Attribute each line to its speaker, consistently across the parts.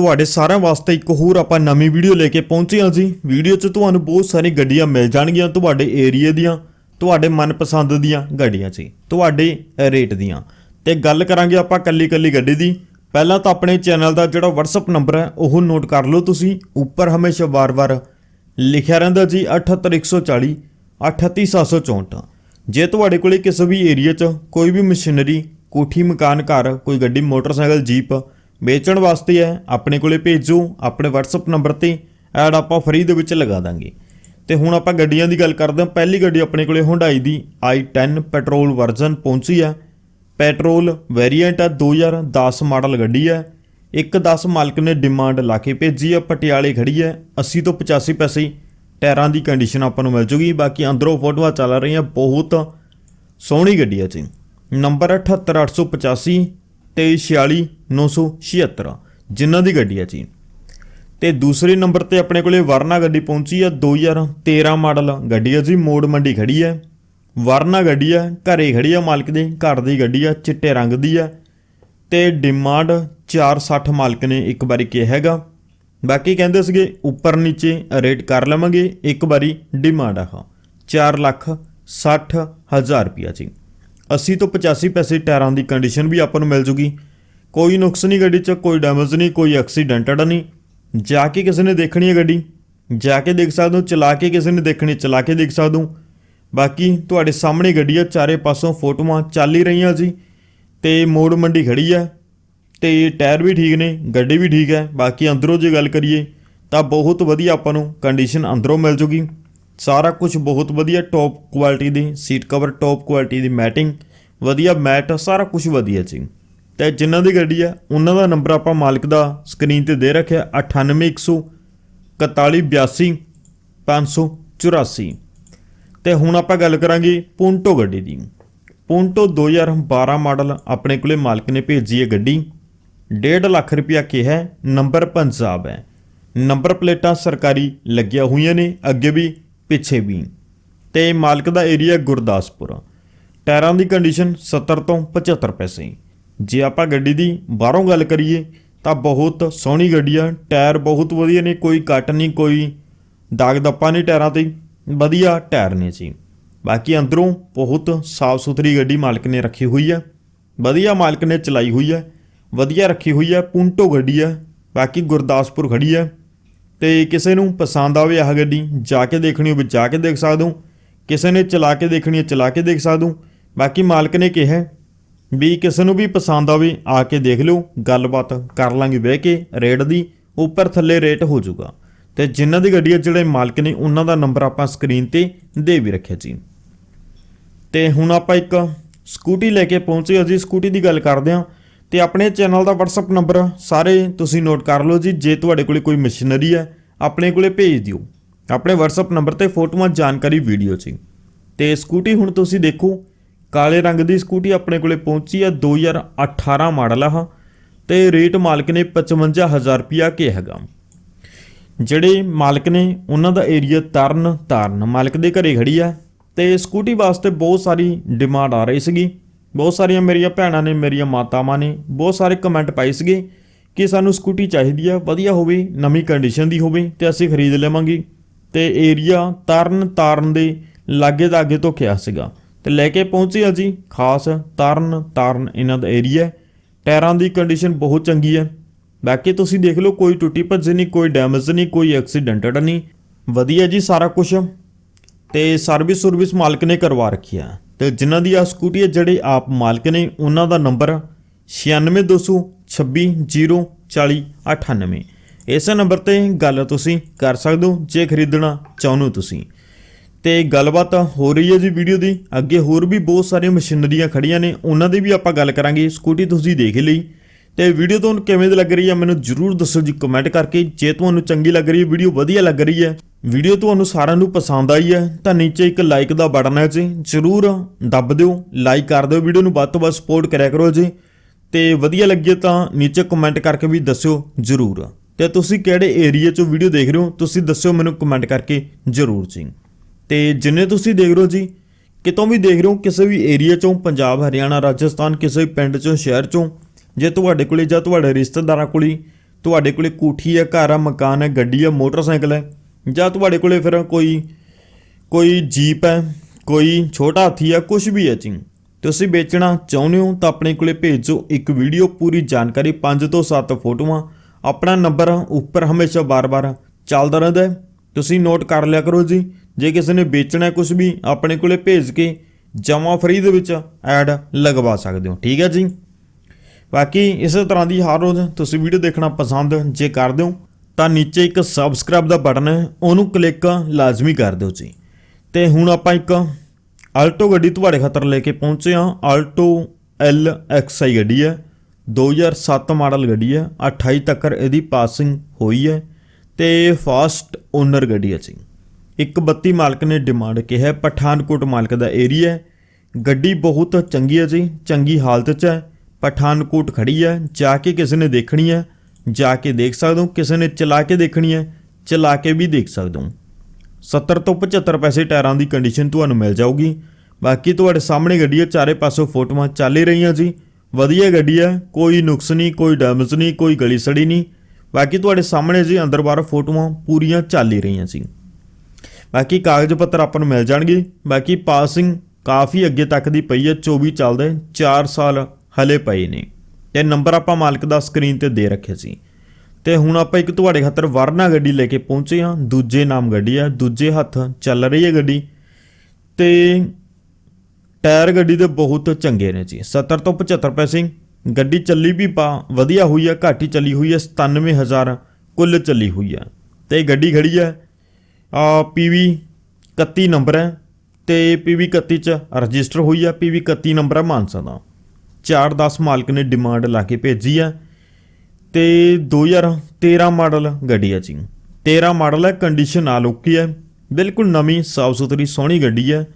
Speaker 1: ਤੁਹਾਡੇ ਸਾਰਿਆਂ ਵਾਸਤੇ ਇੱਕ ਹੋਰ ਆਪਾਂ ਨਵੀਂ ਵੀਡੀਓ ਲੈ ਕੇ ਪਹੁੰਚੇ ਹਾਂ ਜੀ। ਵੀਡੀਓ 'ਚ ਤੁਹਾਨੂੰ ਬਹੁਤ ਸਾਰੀ ਗੱਡੀਆਂ ਮਿਲ ਜਾਣਗੀਆਂ ਤੁਹਾਡੇ ਏਰੀਆ ਦੀਆਂ, ਤੁਹਾਡੇ ਮਨਪਸੰਦ ਦੀਆਂ ਗੱਡੀਆਂ 'ਚ ਤੁਹਾਡੇ ਰੇਟ ਦੀਆਂ। ਤੇ ਗੱਲ ਕਰਾਂਗੇ ਆਪਾਂ ਕੱਲੀ ਕੱਲੀ ਗੱਡੀ ਦੀ। ਪਹਿਲਾਂ ਤਾਂ ਆਪਣੇ ਚੈਨਲ ਦਾ ਜਿਹੜਾ WhatsApp ਨੰਬਰ ਹੈ, ਉਹ ਨੋਟ ਕਰ ਲਓ ਤੁਸੀਂ। ਉੱਪਰ ਹਮੇਸ਼ਾ ਵਾਰ-ਵਾਰ ਲਿਖਿਆ ਰਹਿੰਦਾ ਜੀ 78140 38764 ਜੇ ਤੁਹਾਡੇ ਕੋਲੇ ਕਿਸੇ ਵੀ ਏਰੀਆ 'ਚ ਕੋਈ ਵੀ ਮਸ਼ੀਨਰੀ, ਕੋਠੀ, ਮਕਾਨ, ਘਰ, ਕੋਈ ਗੱਡੀ, ਮੋਟਰਸਾਈਕਲ, ਜੀਪ ਵੇਚਣ ਵਾਸਤੇ ਹੈ, ਆਪਣੇ ਕੋਲੇ ਭੇਜੋ, ਆਪਣੇ WhatsApp ਨੰਬਰ ਤੇ ਐਡ ਆਪਾਂ ਫ੍ਰੀ ਦੇ ਵਿੱਚ ਲਗਾ ਦਾਂਗੇ। ਤੇ ਹੁਣ ਆਪਾਂ ਗੱਡੀਆਂ ਦੀ ਗੱਲ ਕਰਦੇ ਹਾਂ। ਪਹਿਲੀ ਗੱਡੀ ਆਪਣੇ ਕੋਲੇ Hyundai ਦੀ i10 ਪੈਟਰੋਲ ਵਰਜ਼ਨ ਪਹੁੰਚੀ ਹੈ। ਪੈਟਰੋਲ ਵੇਰੀਐਂਟ ਹੈ 2010 ਮਾਡਲ ਗੱਡੀ ਹੈ। ਇੱਕ 10 ਮਾਲਕ ਨੇ ਡਿਮਾਂਡ ਲਾ ਕੇ ਭੇਜੀ ਹੈ, ਪਟਿਆਲੇ ਖੜੀ ਹੈ। 80 ਤੋਂ 85 ਪੈਸੇ ਟਾਇਰਾਂ ਦੀ ਕੰਡੀਸ਼ਨ ਆਪਾਂ ਨੂੰ ਮਿਲ ਜੂਗੀ। ਬਾਕੀ ਅੰਦਰੋਂ ਫੋਟੋਆਂ ਚੱਲ ਰਹੀਆਂ, ਬਹੁਤ ਸੋਹਣੀ ਗੱਡੀ ਹੈ ਜੀ। ਨੰਬਰ 78885 2346976 ਜਿਨ੍ਹਾਂ ਦੀ ਗੱਡੀ ਹੈ ਜੀ ਤੇ ਦੂਸਰੇ ਨੰਬਰ ਤੇ ਆਪਣੇ ਕੋਲੇ ਵਰਨਾ ਗੱਡੀ ਪਹੁੰਚੀ ਹੈ 2013 ਮਾਡਲ। ਗੱਡੀ ਹੈ ਜੀ, ਮੋੜ ਮੰਡੀ ਖੜੀ ਹੈ। ਵਰਨਾ ਗੱਡੀ ਹੈ, ਘਰੇ ਖੜੀ ਆ ਮਾਲਕ ਦੇ, ਘਰ ਦੀ ਗੱਡੀ ਆ ਚਿੱਟੇ ਰੰਗ ਦੀ ਹੈ। ਤੇ ਡਿਮਾਂਡ 460 ਮਾਲਕ ਨੇ ਇੱਕ ਵਾਰੀ ਕਿਹਾ ਹੈਗਾ। ਬਾਕੀ ਕਹਿੰਦੇ ਸੀਗੇ, ਉੱਪਰ ਨੀਚੇ ਰੇਟ ਕਰ ਲਵਾਂਗੇ, ਇੱਕ ਵਾਰੀ ਡਿਮਾਂਡ ਆ 4 ਲੱਖ 60 ਹਜ਼ਾਰ ਰੁਪਿਆ ਜੀ 80 ਤੋਂ 85 ਪੈਸੇ ਟਾਇਰਾਂ ਦੀ ਕੰਡੀਸ਼ਨ ਵੀ ਆਪਾਂ ਨੂੰ ਮਿਲ ਜੂਗੀ। ਕੋਈ ਨੁਕਸ ਨਹੀਂ ਗੱਡੀ 'ਚ, ਕੋਈ ਡੈਮੇਜ ਨਹੀਂ, ਕੋਈ ਐਕਸੀਡੈਂਟਡ ਨਹੀਂ। ਜਾ ਕੇ ਕਿਸੇ ਨੇ ਦੇਖਣੀ ਹੈ ਗੱਡੀ, ਜਾ ਕੇ ਦੇਖ ਸਕਦੇ ਹੋ, ਚਲਾ ਕੇ ਕਿਸੇ ਨੇ ਦੇਖਣੀ, ਚਲਾ ਕੇ ਦੇਖ ਸਕਦੇ ਹੋ। ਬਾਕੀ ਤੁਹਾਡੇ ਸਾਹਮਣੇ ਗੱਡੀ ਆ, ਚਾਰੇ ਪਾਸੋਂ ਫੋਟੋਆਂ ਚੱਲ ਹੀ ਰਹੀਆਂ ਜੀ। ਤੇ ਮੋੜ ਮੰਡੀ ਖੜੀ ਆ, ਤੇ ਟਾਇਰ ਵੀ ਠੀਕ ਨੇ, ਗੱਡੀ ਵੀ ਠੀਕ ਹੈ। ਬਾਕੀ ਅੰਦਰੋਂ ਜੇ ਗੱਲ ਕਰੀਏ, ਤਾਂ ਬਹੁਤ ਵਧੀਆ ਆਪਾਂ ਨੂੰ ਕੰਡੀਸ਼ਨ ਅੰਦਰੋਂ ਮਿਲ ਜੂਗੀ। ਸਾਰਾ ਕੁਝ ਬਹੁਤ ਵਧੀਆ ਟੌਪ ਕੁਆਲਿਟੀ ਦੀ ਸੀਟ ਕਵਰ ਟੌਪ ਕੁਆਲਿਟੀ ਦੀ ਮੈਟਿੰਗ ਵਧੀਆ ਮੈਟ ਸਾਰਾ ਕੁਝ ਵਧੀਆ ਜੀ। ਤੇ ਜਿਨ੍ਹਾਂ ਦੀ ਗੱਡੀ ਆ, ਉਹਨਾਂ ਦਾ ਨੰਬਰ ਆਪਾਂ ਮਾਲਕ ਦਾ ਸਕਰੀਨ ਤੇ ਦੇ ਰੱਖਿਆ 98100 4182 584 ਤੇ ਹੁਣ ਆਪਾਂ ਗੱਲ ਕਰਾਂਗੇ ਪੁੰਟੋ ਗੱਡੀ ਦੀ। ਪੁੰਟੋ 2012 ਮਾਡਲ ਆਪਣੇ ਕੋਲੇ ਮਾਲਕ ਨੇ ਭੇਜੀ ਹੈ ਗੱਡੀ। 1.5 ਲੱਖ ਰੁਪਇਆ ਕਿਹਾ ਨੰਬਰ ਪੰਜਾਬ ਹੈ। ਨੰਬਰ ਪਲੇਟਾਂ ਸਰਕਾਰੀ ਲੱਗੀਆਂ ਹੋਈਆਂ ਨੇ, ਅੱਗੇ ਵੀ ਪਿੱਛੇ ਵੀ। ਤੇ ਮਾਲਕ ਦਾ ਏਰੀਆ ਗੁਰਦਾਸਪੁਰ। ਟਾਇਰਾਂ ਦੀ ਕੰਡੀਸ਼ਨ 70 ਤੋਂ 75 ਪੈਸੇ। ਜੇ ਆਪਾਂ ਗੱਡੀ ਦੀ ਬਾਹਰੋਂ ਗੱਲ ਕਰੀਏ, ਤਾਂ ਬਹੁਤ ਸੋਹਣੀ ਗੱਡੀ ਆ। ਟਾਇਰ ਬਹੁਤ ਵਧੀਆ ਨੇ, ਕੋਈ ਕੱਟ ਨਹੀਂ, ਕੋਈ ਦਾਗ ਦੱਪਾ ਨਹੀਂ ਟਾਇਰਾਂ ਤੇ। ਵਧੀਆ ਟਾਇਰ ਨੇ ਜੀ। ਬਾਕੀ ਅੰਦਰੋਂ ਬਹੁਤ ਸਾਫ਼ ਸੁਥਰੀ ਗੱਡੀ ਮਾਲਕ ਨੇ ਰੱਖੀ ਹੋਈ ਹੈ ਵਧੀਆ ਮਾਲਕ ਨੇ ਚਲਾਈ ਹੋਈ ਹੈ ਵਧੀਆ ਰੱਖੀ ਹੋਈ ਹੈ ਪੁੰਟੋ ਗੱਡੀ ਹੈ ਬਾਕੀ ਗੁਰਦਾਸਪੁਰ ਖੜੀ ਹੈ ਤੇ ਕਿਸੇ ਨੂੰ ਪਸੰਦ ਆਵੇ ਆਹ ਗੱਡੀ, ਜਾ ਕੇ ਦੇਖਣੀ ਹੋਵੇ, ਜਾ ਕੇ ਦੇਖ ਸਕਦੇ ਹੋ। ਕਿਸੇ ਨੇ ਚਲਾ ਕੇ ਦੇਖਣੀ ਹੈ, ਚਲਾ ਕੇ ਦੇਖ ਸਕਦੇ ਹੋ। ਬਾਕੀ ਮਾਲਕ ਨੇ ਕਿਹਾ ਵੀ ਕਿਸੇ ਨੂੰ ਵੀ ਪਸੰਦ ਆਵੇ, ਆ ਕੇ ਦੇਖ ਲਿਓ, ਗੱਲਬਾਤ ਕਰ ਲਾਂਗੇ ਬਹਿ ਕੇ, ਰੇਟ ਦੀ ਉੱਪਰ ਥੱਲੇ ਰੇਟ ਹੋ ਜਾਊਗਾ। ਤੇ ਜਿਨ੍ਹਾਂ ਦੀ ਗੱਡੀ ਹੈ, ਜਿਹੜੇ ਮਾਲਕ ਨੇ, ਉਹਨਾਂ ਦਾ ਨੰਬਰ ਆਪਾਂ ਸਕਰੀਨ ਤੇ ਦੇ ਵੀ ਰੱਖਿਆ ਜੀ। ਤੇ ਹੁਣ ਆਪਾਂ ਇੱਕ ਸਕੂਟੀ ਲੈ ਕੇ ਪਹੁੰਚੇ ਹਾਂ ਜੀ, ਸਕੂਟੀ ਦੀ ਗੱਲ ਕਰਦੇ ਹਾਂ। ਤੇ ਆਪਣੇ ਚੈਨਲ ਦਾ WhatsApp ਨੰਬਰ ਸਾਰੇ ਤੁਸੀਂ ਨੋਟ ਕਰ ਲਓ ਜੀ, ਜੇ ਤੁਹਾਡੇ ਕੋਲੇ ਕੋਈ ਮਸ਼ੀਨਰੀ ਹੈ, ਆਪਣੇ ਕੋਲੇ ਭੇਜ ਦਿਓ। ਆਪਣੇ WhatsApp ਨੰਬਰ ਤੇ ਫੋਟੋਆਂ ਜਾਣਕਾਰੀ ਵੀਡੀਓ 'ਚ। ਤੇ ਸਕੂਟੀ ਹੁਣ ਤੁਸੀਂ ਦੇਖੋ, ਕਾਲੇ ਰੰਗ ਦੀ ਸਕੂਟੀ ਆਪਣੇ ਕੋਲੇ ਪਹੁੰਚੀ ਹੈ 2018 ਮਾਡਲ ਆ ਤੇ ਰੇਟ ਮਾਲਕ ਨੇ 55000 ਰੁਪਿਆ ਕਿਹਾ ਹੈਗਾ। ਜਿਹੜੇ ਮਾਲਕ ਨੇ ਉਹਨਾਂ ਦਾ ਏਰੀਆ ਤਰਨ ਤਾਰਨ ਮਾਲਕ ਦੇ ਘਰੇ ਖੜੀ ਆ ਤੇ ਸਕੂਟੀ ਵਾਸਤੇ ਬਹੁਤ ਸਾਰੀ ਡਿਮਾਂਡ ਆ ਰਹੀ ਸੀਗੀ। ਬਹੁਤ ਸਾਰੀਆਂ ਮੇਰੀਆਂ ਭੈਣਾਂ ਨੇ, ਮੇਰੀਆਂ ਮਾਤਾਵਾਂ ਨੇ ਬਹੁਤ ਸਾਰੇ ਕਮੈਂਟ ਪਾਏ ਸੀਗੇ ਕਿ ਸਾਨੂੰ ਸਕੂਟੀ ਚਾਹੀਦੀ ਆ, ਵਧੀਆ ਹੋਵੇ, ਨਵੀਂ ਕੰਡੀਸ਼ਨ ਦੀ ਹੋਵੇ ਤੇ ਅਸੀਂ ਖਰੀਦ ਲਵਾਂਗੇ। ਤੇ ਏਰੀਆ ਤਰਨ ਤਾਰਨ ਦੇ ਲਾਗੇ ਦਾ ਅੱਗੇ ਤੋਂ ਕਿਹਾ ਸੀਗਾ। ਤੇ ਲੈ ਕੇ ਪਹੁੰਚੇ ਆ ਜੀ ਖਾਸ ਤਰਨ ਤਾਰਨ ਇਹਨਾਂ ਦਾ ਏਰੀਆ ਟਾਇਰਾਂ ਦੀ ਕੰਡੀਸ਼ਨ ਬਹੁਤ ਚੰਗੀ ਹੈ ਬਾਕੀ ਤੁਸੀਂ ਦੇਖ ਲਓ, ਕੋਈ ਟੁੱਟੀ ਭੱਜ ਨਹੀਂ, ਕੋਈ ਡੈਮੇਜ ਨਹੀਂ, ਕੋਈ ਐਕਸੀਡੈਂਟਡ ਨਹੀਂ। ਵਧੀਆ ਜੀ ਸਾਰਾ ਕੁਝ ਤੇ ਸਰਵਿਸ ਸਰਵਿਸ ਮਾਲਕ ਨੇ ਕਰਵਾ ਰੱਖੀ ਆ। ਤੇ ਜਿਨ੍ਹਾਂ ਦੀ ਆ ਸਕੂਟੀ ਹੈ, ਜਿਹੜੇ ਆਪ ਮਾਲਕ ਨੇ, ਉਹਨਾਂ ਦਾ ਨੰਬਰ 962026004098 ਇਸ ਨੰਬਰ ਤੇ ਗੱਲ ਤੁਸੀਂ ਕਰ ਸਕਦੇ ਹੋ, ਜੇ ਖਰੀਦਣਾ ਚਾਹੁੰਦੇ ਹੋ ਤੁਸੀਂ। ਤੇ ਗੱਲਬਾਤ ਹੋ ਰਹੀ ਹੈ ਜੀ ਵੀਡੀਓ ਦੀ। ਅੱਗੇ ਹੋਰ ਵੀ ਬਹੁਤ ਸਾਰੀਆਂ ਮਸ਼ੀਨਰੀਆਂ ਖੜੀਆਂ ਨੇ, ਉਹਨਾਂ ਦੀ ਵੀ ਆਪਾਂ ਗੱਲ ਕਰਾਂਗੇ, ਸਕੂਟੀ ਤੁਸੀਂ ਦੇਖ ਲਈ। ਤੇ ਵੀਡੀਓ ਤੁਹਾਨੂੰ ਕਿਵੇਂ ਦੀ ਲੱਗ ਰਹੀ ਹੈ, ਮੈਨੂੰ ਜਰੂਰ ਦੱਸੋ ਜੀ ਕਮੈਂਟ ਕਰਕੇ। ਜੇ ਤੁਹਾਨੂੰ ਚੰਗੀ ਲੱਗ ਰਹੀ ਹੈ, ਵੀਡੀਓ ਵਧੀਆ ਲੱਗ ਰਹੀ ਹੈ ਵੀਡੀਓ ਤੁਹਾਨੂੰ ਸਾਰਿਆਂ ਨੂੰ ਪਸੰਦ ਆਈ ਹੈ, ਤਾਂ ਨੀਚੇ ਇੱਕ ਲਾਈਕ ਦਾ ਬਟਨ ਹੈ ਜੀ, ਜਰੂਰ ਦੱਬ ਦਿਓ ਲਾਈਕ ਕਰ ਦਿਓ, ਵੀਡੀਓ ਨੂੰ ਵੱਧ ਤੋਂ ਵੱਧ ਸਪੋਰਟ ਕਰਿਆ ਕਰੋ ਜੀ। ਤੇ ਵਧੀਆ ਲੱਗੇ ਤਾਂ ਨੀਚੇ ਕਮੈਂਟ ਕਰਕੇ ਵੀ ਦੱਸਿਓ ਜਰੂਰ। ਤੇ ਤੁਸੀਂ ਕਿਹੜੇ ਏਰੀਆ 'ਚੋਂ ਵੀਡੀਓ ਦੇਖ ਰਹੇ ਹੋ, ਤੁਸੀਂ ਦੱਸਿਓ ਮੈਨੂੰ ਕਮੈਂਟ ਕਰਕੇ ਜਰੂਰ ਜੀ। ਤੇ ਜਿੰਨੇ ਤੁਸੀਂ ਦੇਖ ਰਹੇ ਹੋ ਜੀ, ਕਿਤੋਂ ਵੀ ਦੇਖ ਰਹੇ ਹੋ, ਕਿਸੇ ਵੀ ਏਰੀਆ 'ਚੋਂ, ਪੰਜਾਬ, ਹਰਿਆਣਾ, ਰਾਜਸਥਾਨ, ਕਿਸੇ ਵੀ ਪਿੰਡ 'ਚੋਂ, ਸ਼ਹਿਰ 'ਚੋਂ, ਜੇ ਤੁਹਾਡੇ ਕੋਲੇ ਜਾਂ ਤੁਹਾਡੇ ਰਿਸ਼ਤੇਦਾਰਾਂ ਕੋਲੇ, ਤੁਹਾਡੇ ਕੋਲੇ ਕੋਠੀ ਹੈ, ਘਰ ਆ ਮਕਾਨ ਹੈ, ਗੱਡੀ ਹੈ, ਮੋਟਰਸਾਈਕਲ ਹੈ ਜਾਂ ਤੁਹਾਡੇ ਕੋਲੇ ਫਿਰ ਕੋਈ ਕੋਈ ਜੀਪ ਹੈ, ਕੋਈ ਛੋਟਾ ਹਾਥੀ ਹੈ ਕੁਝ ਵੀ ਹੈ ਜੀ। ਤੁਸੀਂ ਵੇਚਣਾ ਚਾਹੁੰਦੇ ਹੋ ਤਾਂ ਆਪਣੇ ਕੋਲੇ ਭੇਜੋ ਇੱਕ ਵੀਡੀਓ, ਪੂਰੀ ਜਾਣਕਾਰੀ 5 ਤੋਂ 7 ਫੋਟੋਆਂ। ਆਪਣਾ ਨੰਬਰ ਉੱਪਰ ਹਮੇਸ਼ਾ ਬਾਰ-ਬਾਰ ਚੱਲਦਾ ਰਹਿੰਦਾ ਹੈ। ਤੁਸੀਂ ਨੋਟ ਕਰ ਲਿਆ ਕਰੋ ਜੀ, ਜੇ ਕਿਸੇ ਨੇ ਵੇਚਣਾ ਕੁਝ ਵੀ, ਆਪਣੇ ਕੋਲੇ ਭੇਜ ਕੇ ਜਮਾ ਫਰੀ ਦੇ ਵਿੱਚ ਐਡ ਲਗਵਾ ਸਕਦੇ ਹੋ। ਠੀਕ ਹੈ ਜੀ? ਬਾਕੀ ਇਸੇ ਤਰ੍ਹਾਂ ਦੀ ਹਰ ਰੋਜ਼ ਤੁਸੀਂ ਵੀਡੀਓ ਦੇਖਣਾ ਪਸੰਦ ਜੇ ਕਰਦੇ ਹੋ ਤਾਂ ਨੀਚੇ ਇੱਕ ਸਬਸਕ੍ਰਾਈਬ ਦਾ ਬਟਨ ਹੈ, ਉਹਨੂੰ ਕਲਿੱਕ ਲਾਜ਼ਮੀ ਕਰ ਦਿਓ ਜੀ। ਤੇ ਹੁਣ ਆਪਾਂ ਇੱਕ ਆਲਟੋ ਗੱਡੀ ਤੁਹਾਡੇ ਖਾਤਰ ਲੈ ਕੇ ਪਹੁੰਚੇ ਹਾਂ। ਆਲਟੋ ਐਲ ਐਕਸਆਈ ਗੱਡੀ ਹੈ 2007 ਮਾਡਲ ਗੱਡੀ ਹੈ 28 ਤੱਕ ਇਹਦੀ ਪਾਸਿੰਗ ਹੋਈ ਹੈ ਤੇ ਫਾਸਟ ਓਨਰ ਗੱਡੀ ਹੈ ਜੀ। ਇੱਕ 32 ਮਾਲਕ ਨੇ ਡਿਮਾਂਡ ਕਿਹਾ ਹੈ, ਪਠਾਨਕੋਟ ਮਾਲਕ ਦਾ ਏਰੀਆ ਹੈ। ਗੱਡੀ ਬਹੁਤ ਚੰਗੀ ਹੈ ਜੀ, ਚੰਗੀ ਹਾਲਤ 'ਚ ਹੈ, ਪਠਾਨਕੋਟ ਖੜੀ ਹੈ, ਜਾ ਕੇ ਕਿਸੇ ਨੇ ਦੇਖਣੀ ਹੈ। ਜਾ ਕੇ ਦੇਖ ਸਕਦੇ ਹੋ, ਕਿਸੇ ਨੇ ਚਲਾ ਕੇ ਦੇਖਣੀ ਹੈ, ਚਲਾ ਕੇ ਵੀ ਦੇਖ ਸਕਦੇ ਹੋ। 70 ਤੋਂ 75 ਪੈਸੇ ਟਾਇਰਾਂ ਦੀ ਕੰਡੀਸ਼ਨ ਤੁਹਾਨੂੰ ਮਿਲ ਜਾਊਗੀ। ਬਾਕੀ ਤੁਹਾਡੇ ਸਾਹਮਣੇ ਗੱਡੀ ਹੈ, ਚਾਰੇ ਪਾਸੋਂ ਫੋਟੋਆਂ ਚੱਲ ਹੀ ਰਹੀਆਂ ਜੀ। ਵਧੀਆ ਗੱਡੀ ਹੈ, ਕੋਈ ਨੁਕਸ ਨਹੀਂ, ਕੋਈ ਡੈਮੇਜ ਨਹੀਂ, ਕੋਈ ਗਲੀ ਸੜੀ ਨਹੀਂ। ਬਾਕੀ ਤੁਹਾਡੇ ਸਾਹਮਣੇ ਜੀ ਅੰਦਰ ਬਾਹਰ ਫੋਟੋਆਂ ਪੂਰੀਆਂ ਚੱਲ ਹੀ ਰਹੀਆਂ ਸੀ ਬਾਕੀ ਕਾਗਜ਼ ਪੱਤਰ ਆਪਾਂ ਨੂੰ ਮਿਲ ਜਾਣਗੇ। ਬਾਕੀ ਪਾਸਿੰਗ ਕਾਫੀ ਅੱਗੇ ਤੱਕ ਦੀ ਪਈ ਹੈ 24 ਚੱਲਦੇ ਹੈ 4 ਸਾਲ ਹਲੇ ਪਏ ਨੇ। ਤੇ ਨੰਬਰ ਆਪਾਂ ਮਾਲਕ ਦਾ ਸਕਰੀਨ ਤੇ ਦੇ ਰੱਖਿਆ ਸੀ। ਤੇ ਹੁਣ ਆਪਾਂ ਇੱਕ ਤੁਹਾਡੇ ਖਾਤਰ ਵਰਨਾ ਗੱਡੀ ਲੈ ਕੇ ਪਹੁੰਚੇ ਹਾਂ। ਦੂਜੇ ਨਾਮ ਗੱਡੀ ਆ, ਦੂਜੇ ਹੱਥ ਚੱਲ ਰਹੀ ਹੈ ਗੱਡੀ। ਤੇ ਟਾਇਰ ਗੱਡੀ ਦੇ ਬਹੁਤ ਚੰਗੇ ਨੇ ਜੀ। 70 ਤੋਂ 75 ਪੈਸੇ ਗੱਡੀ ਚੱਲੀ ਵੀ ਪਾ, ਵਧੀਆ ਹੋਈ ਹੈ ਘੱਟ ਹੀ ਚੱਲੀ ਹੋਈ ਹੈ 97000 ਕੁੱਲ ਚੱਲੀ ਹੋਈ ਹੈ ਤੇ ਗੱਡੀ ਖੜੀ ਹੈ ਆ ਪੀਵੀ 31 ਨੰਬਰ ਹੈ। ਤੇ ਪੀਵੀ 31 ਚ ਰਜਿਸਟਰ ਹੋਈ ਹੈ ਪੀਵੀ 31 ਨੰਬਰ ਹੈ ਮਾਨਸਾ ਦਾ। 410 ਮਾਲਕ ਨੇ ਡਿਮਾਂਡ ਲਾ ਕੇ ਭੇਜੀ ਹੈ ਤੇ 2013 ਮਾਡਲ ਗੱਡੀ ਹੈ ਜੀ। 13 ਮਾਡਲ ਹੈ ਕੰਡੀਸ਼ਨ ਆ। ਲੁਕੀ ਹੈ ਬਿਲਕੁਲ ਨਵੀਂ ਸਾਫ਼ ਸੁਥਰੀ ਸੋਹਣੀ ਗੱਡੀ ਹੈ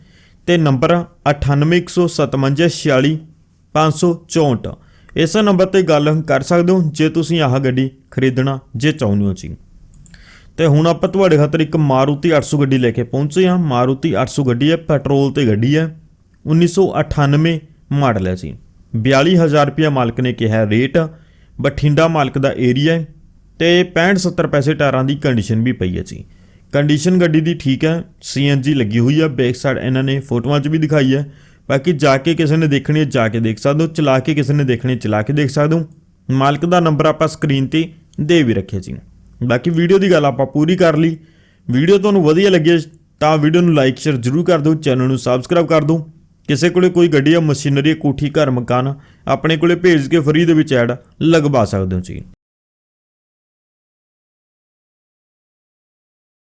Speaker 1: ਤੇ ਨੰਬਰ 9815464564 ਇਸ ਨੰਬਰ ਤੇ ਗੱਲ ਕਰ ਸਕਦੇ ਹੋ, ਜੇ ਤੁਸੀਂ ਆਹ ਗੱਡੀ ਖਰੀਦਣਾ, ਜੇ ਚਾਹੁੰਦੇ ਹੋ ਜੀ। ਤੇ ਹੁਣ ਆਪਾਂ ਤੁਹਾਡੇ ਖਾਤਰ ਇੱਕ ਮਾਰੂਤੀ 800 ਗੱਡੀ ਲੈ ਕੇ ਪਹੁੰਚੇ ਹਾਂ। ਮਾਰੂਤੀ 800 ਗੱਡੀ ਹੈ ਪੈਟਰੋਲ ਤੇ ਗੱਡੀ ਹੈ 1998 ਮਾਡਲ ਹੈ ਜੀ। 42000 ਰੁਪਏ ਮਾਲਕ ਨੇ ਕਿਹਾ ਰੇਟ ਬਠਿੰਡਾ ਮਾਲਕ ਦਾ ਏਰੀਆ ਹੈ ਤੇ 65 70 ਪੈਸੇ ਟਾਇਰਾਂ ਦੀ ਕੰਡੀਸ਼ਨ ਵੀ ਪਈ ਹੈ ਜੀ। ਕੰਡੀਸ਼ਨ ਗੱਡੀ ਦੀ ਠੀਕ ਹੈ ਸੀਐਨਜੀ ਲੱਗੀ ਹੋਈ ਹੈ, ਬੈਕ ਸਾਈਡ ਇਹਨਾਂ ਨੇ ਫੋਟੋਆਂ 'ਚ ਵੀ ਦਿਖਾਈ ਹੈ। ਬਾਕੀ ਜਾ ਕੇ ਕਿਸੇ ਨੇ ਦੇਖਣੀ ਹੈ, ਜਾ ਕੇ ਦੇਖ ਸਕਦੇ ਹੋ, ਚਲਾ ਕੇ ਕਿਸੇ ਨੇ ਦੇਖਣੀ ਚਲਾ ਕੇ ਦੇਖ ਸਕਦੇ ਹੋ। ਮਾਲਕ ਦਾ ਨੰਬਰ ਆਪਾਂ ਸਕਰੀਨ ਤੇ ਦੇ ਵੀ ਰੱਖਿਆ ਜੀ। ਬਾਕੀ ਵੀਡੀਓ ਦੀ ਗੱਲ ਆਪਾਂ ਪੂਰੀ ਕਰ ਲਈ। ਵੀਡੀਓ ਤੁਹਾਨੂੰ ਵਧੀਆ ਲੱਗੇ ਤਾਂ ਵੀਡੀਓ ਨੂੰ ਲਾਈਕ ਸ਼ੇਅਰ ਜ਼ਰੂਰ ਕਰ ਦਿਓ, ਚੈਨਲ ਨੂੰ ਸਬਸਕ੍ਰਾਈਬ ਕਰ ਦਿਓ। ਕਿਸੇ ਕੋਲੇ ਕੋਈ ਗੱਡੀ ਜਾਂ ਮਸ਼ੀਨਰੀ, ਕੋਠੀ, ਘਰ, ਮਕਾਨ, ਆਪਣੇ ਕੋਲੇ ਭੇਜ ਕੇ ਫਰੀ ਦੇ ਵਿੱਚ ਐਡ ਲਗਵਾ ਸਕਦੇ ਹੋ ਜੀ